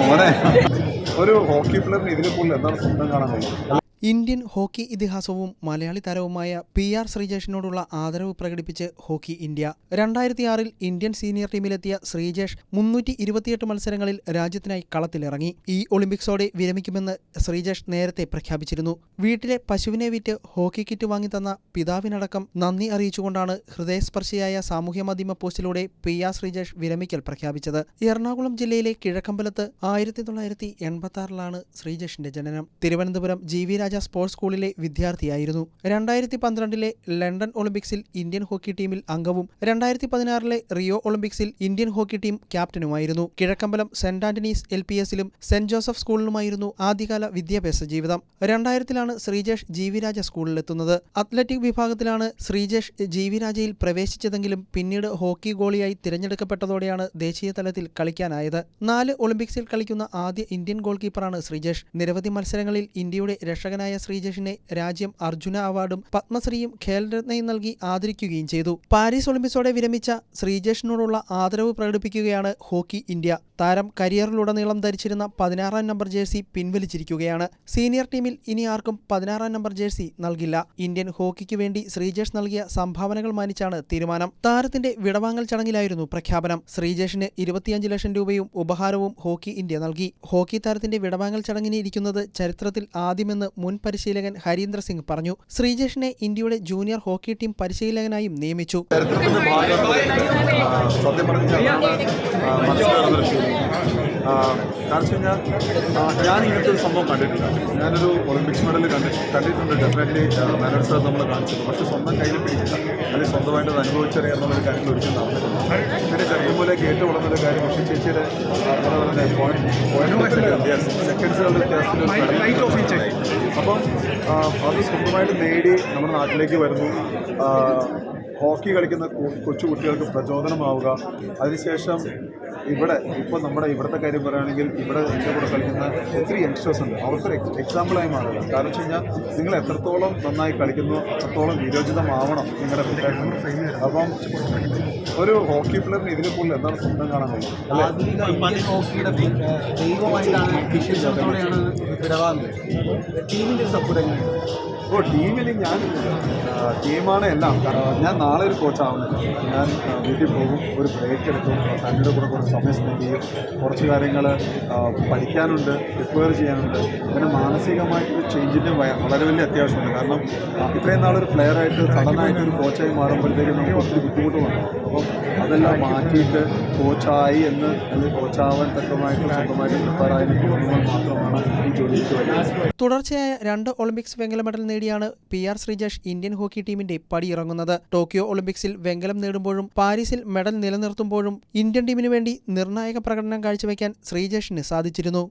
മോനെ. ഒരു ഹോക്കി പ്ലെയറിന് ഇതിൽ കൂടുതൽ എന്താണ് സ്വന്തം കാണാൻ കഴിയും ഇന്ത്യൻ ഹോക്കി ഇതിഹാസവും മലയാളി താരവുമായ പി ആർ ശ്രീജേഷിനോടുള്ള ആദരവ് പ്രകടിപ്പിച്ച് ഹോക്കി ഇന്ത്യ. രണ്ടായിരത്തി ആറിൽ ഇന്ത്യൻ സീനിയർ ടീമിലെത്തിയ ശ്രീജേഷ് മുന്നൂറ്റി ഇരുപത്തിയെട്ട് മത്സരങ്ങളിൽ രാജ്യത്തിനായി കളത്തിലിറങ്ങി. ഈ ഒളിമ്പിക്സോടെ വിരമിക്കുമെന്ന് ശ്രീജേഷ് നേരത്തെ പ്രഖ്യാപിച്ചിരുന്നു. വീട്ടിലെ പശുവിനെ വിറ്റ് ഹോക്കി കിറ്റ് വാങ്ങി വാങ്ങിത്തന്ന പിതാവിനടക്കം നന്ദി അറിയിച്ചുകൊണ്ടാണ് ഹൃദയസ്പർശിയായ സാമൂഹ്യ മാധ്യമ പോസ്റ്റിലൂടെ പി ആർ ശ്രീജേഷ് വിരമിക്കൽ പ്രഖ്യാപിച്ചത്. എറണാകുളം ജില്ലയിലെ കിഴക്കമ്പലത്ത് ആയിരത്തി തൊള്ളായിരത്തി എൺപത്തി ആറിലാണ് ശ്രീജേഷിന്റെ ജനനം. Thiruvananthapuram G V Raja sports സ്കൂളിലെ വിദ്യാർത്ഥിയായിരുന്നു. രണ്ടായിരത്തി പന്ത്രണ്ടിലെ ലണ്ടൻ ഒളിമ്പിക്സിൽ ഇന്ത്യൻ ഹോക്കി ടീമിൽ അംഗവും രണ്ടായിരത്തി പതിനാറിലെ റിയോ ഒളിമ്പിക്സിൽ Indian hockey team ക്യാപ്റ്റനുമായിരുന്നു. Kizhakkambalam saint Antony's L P എസിലും saint Joseph സ്കൂളിലുമായിരുന്നു ആദ്യകാല വിദ്യാഭ്യാസ ജീവിതം. രണ്ടായിരത്തിലാണ് ശ്രീജേഷ് ജീവിരാജ രാജ സ്കൂളിലെത്തുന്നത്. അത്ലറ്റിക് വിഭാഗത്തിലാണ് ശ്രീജേഷ് ജി വി രാജയിൽ പ്രവേശിച്ചതെങ്കിലും പിന്നീട് ഹോക്കി ഗോളിയായി തിരഞ്ഞെടുക്കപ്പെട്ടതോടെയാണ് ദേശീയ തലത്തിൽ കളിക്കാനായത്. നാല് ഒളിമ്പിക്സിൽ കളിക്കുന്ന ആദ്യ ഇന്ത്യൻ ഗോൾ കീപ്പറാണ് ശ്രീജേഷ്. നിരവധി മത്സരങ്ങളിൽ ഇന്ത്യയുടെ രക്ഷകനായ ശ്രീജേഷിനെ രാജ്യം അർജുന അവാർഡും പത്മശ്രീയും ഖേൽരത്നയും നൽകി ആദരിക്കുകയും ചെയ്തു. പാരീസ് ഒളിമ്പിക്സോടെ വിരമിച്ച ശ്രീജേഷിനോടുള്ള ആദരവ് പ്രകടിപ്പിക്കുകയാണ് ഹോക്കി ഇന്ത്യ. താരം കരിയറിലുടനീളം ധരിച്ചിരുന്ന പതിനാറാം നമ്പർ ജേഴ്സി പിൻവലിച്ചിരിക്കുകയാണ്. സീനിയർ ടീമിൽ ഇനി ആർക്കും പതിനാറാം നമ്പർ ജേഴ്സി നൽകില്ല. ഇന്ത്യൻ ഹോക്കിക്ക് വേണ്ടി ശ്രീജേഷ് നൽകിയ സംഭാവനകൾ മാനിച്ചാണ് തീരുമാനം. താരത്തിന്റെ വിടവാങ്ങൽ ചടങ്ങിലായിരുന്നു പ്രഖ്യാപനം. ശ്രീജേഷിന് ഇരുപത്തിയഞ്ച് ലക്ഷം രൂപയും ഉപഹാരവും ഹോക്കി ഇന്ത്യ നൽകി. ഹോക്കി താരത്തിന്റെ വിടവാങ്ങൽ ചടങ്ങിന് ഇരിക്കുന്നത് ചരിത്രത്തിൽ ആദ്യമെന്ന് മുൻ പരിശീലകൻ ഹരീന്ദ്ര സിംഗ് പറഞ്ഞു ശ്രീജേഷിനെ ഇന്ത്യയുടെ ജൂനിയർ ഹോക്കി ടീം പരിശീലകനായും നിയമിച്ചു ഞാൻ ഇങ്ങനത്തെ ഒരു സംഭവം കണ്ടിട്ടില്ല ഞാനൊരു ഒളിമ്പിക്സ് മെഡൽ കണ്ടി കണ്ടിട്ടുണ്ട് ഡെഫിനറ്റ്ലി മെഡൽ സാർ നമ്മൾ കാണിച്ചിട്ടുണ്ട് പക്ഷെ സ്വന്തം കയ്യിൽ പിടിക്കില്ല അല്ലെങ്കിൽ സ്വന്തമായിട്ട് അനുഭവിച്ചറിയാം എന്നുള്ളൊരു കാര്യം ഒരിക്കലും നടന്നിട്ടില്ല. പിന്നെ ചെറിയ പോലെ കേട്ട് വളർന്നൊരു കാര്യം പക്ഷേ ചേച്ചിയുടെ അപ്പം അത് സ്വന്തമായിട്ട് നേടി നമ്മുടെ നാട്ടിലേക്ക് വരുന്നു. ഹോക്കി കളിക്കുന്ന കൊച്ചു കുട്ടികൾക്ക് പ്രചോദനമാവുക. അതിനുശേഷം ഇവിടെ ഇപ്പോൾ നമ്മുടെ ഇവിടുത്തെ കാര്യം പറയുകയാണെങ്കിൽ ഇവിടെ എന്റെ കൂടെ കളിക്കുന്ന ഒത്തിരി യങ്സ്റ്റേഴ്സ് ഉണ്ട്. അവർക്കൊരു എക്സ് എക്സാമ്പിളായി മാറുക. കാരണം വെച്ച് കഴിഞ്ഞാൽ നിങ്ങൾ എത്രത്തോളം നന്നായി കളിക്കുന്നു അത്രത്തോളം വിരോചിതമാവണം നിങ്ങളുടെ അപ്പം ഒരു ഹോക്കി പ്ലെയറിന് ഇതിൽ കൂടുതൽ എന്താണ് സ്വന്തം കാണാൻ കഴിയും ഓ ടീമിൽ ഞാൻ ടീമാണ് എല്ലാം. ഞാൻ നാളെ ഒരു കോച്ചാവുന്നില്ല ഞാൻ വീട്ടിൽ പോകും ഒരു ബ്രേക്ക് എടുക്കും. ഫാമിലിയുടെ കൂടെ കുറച്ച് സമയം സ്പെൻഡ് ചെയ്യും. കുറച്ച് കാര്യങ്ങൾ പഠിക്കാനുണ്ട് പ്രിപ്പയർ ചെയ്യാനുണ്ട്. പിന്നെ മാനസികമായിട്ടൊരു ചേഞ്ചിന്റെ വളരെ വലിയ അത്യാവശ്യമുണ്ട്. കാരണം ഇത്രയും നാളൊരു പ്ലെയറായിട്ട് സഡനായിട്ട് ഒരു കോച്ചായി മാറുമ്പോഴത്തേക്കും നമുക്ക് ഒത്തിരി ബുദ്ധിമുട്ട് വന്നു. അപ്പം അതെല്ലാം മാറ്റിയിട്ട് കോച്ചായി എന്ന് അല്ലെങ്കിൽ കോച്ചാവാൻ തക്കമായിട്ട് സ്വന്തമായിട്ട് പ്രിപ്പയർ ആയതിന് തോന്നുമ്പോൾ മാത്രമാണ് തുടർച്ചയായ രണ്ട് ഒളിമ്പിക്സ് വെങ്കല മെഡൽ നേടിയാണ് P R Sreejesh Indian hockey ടീമിന്റെ പടിയിറങ്ങുന്നത്. ടോക്കിയോ ഒളിമ്പിക്സിൽ വെങ്കലം നേടുമ്പോഴും പാരീസിൽ മെഡൽ നിലനിർത്തുമ്പോഴും ഇന്ത്യൻ ടീമിനു വേണ്ടി നിർണായക പ്രകടനം കാഴ്ചവെക്കാൻ ശ്രീജേഷിന് സാധിച്ചിരുന്നു.